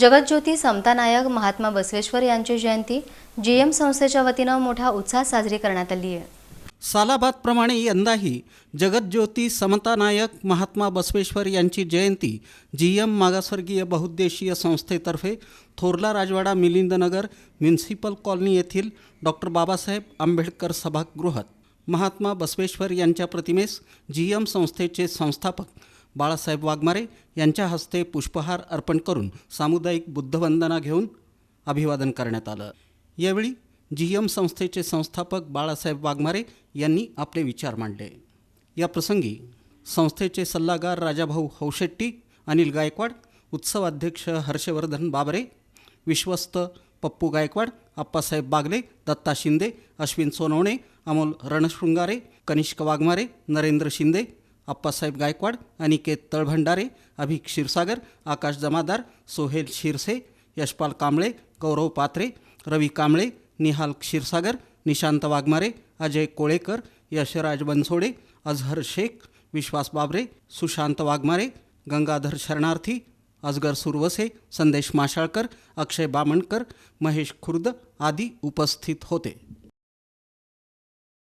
जगतज्योती समता नायक महात्मा बसवेश्वर यांची जयंती G M संस्थेच्या वतीनं मोठ्या उत्साहात साजरी करण्यात आली आहे. सालाबादप्रमाणे यंदाही जगतज्योती समतानायक महात्मा बसवेश्वर यांची जयंती जी एम मागासवर्गीय बहुद्देशीय संस्थेतर्फे थोरला राजवाडा मिलिंदनगर म्युन्सिपल कॉलनी येथील डॉक्टर बाबासाहेब आंबेडकर सभागृहात महात्मा बसवेश्वर यांच्या प्रतिमेस जी एम संस्थेचे संस्थापक बाळासाहेब वाघमारे यांच्या हस्ते पुष्पहार अर्पण करून सामुदायिक बुद्धवंदना घेऊन अभिवादन करण्यात आलं. यावेळी जी एम संस्थेचे संस्थापक बाळासाहेब वाघमारे यांनी आपले विचार मांडले. या प्रसंगी संस्थेचे सल्लागार राजाभाऊ हौशेट्टी अनिल गायकवाड उत्सवाध्यक्ष हर्षवर्धन बाबरे विश्वस्त पप्पू गायकवाड आप्पासाहेब बागले दत्ता शिंदे अश्विन सोनवणे अमोल रणशृंगारे कनिष्क वाघमारे नरेंद्र शिंदे अप्पासाहेब गायकवाड अनिकेत तळभंडारे अभिक क्षीरसागर आकाश जमादार सोहेल शिरसे यशपाल कांबळे गौरव पात्रे रवी कांबळे निहाल क्षीरसागर निशांत वाघमारे अजय कोळेकर यशराज बनसोडे अझहर शेख विश्वास बाबरे सुशांत वाघमारे गंगाधर शरणार्थी अजगर सुरवसे संदेश माशाळकर अक्षय बामणकर महेश खुर्द आदी उपस्थित होते.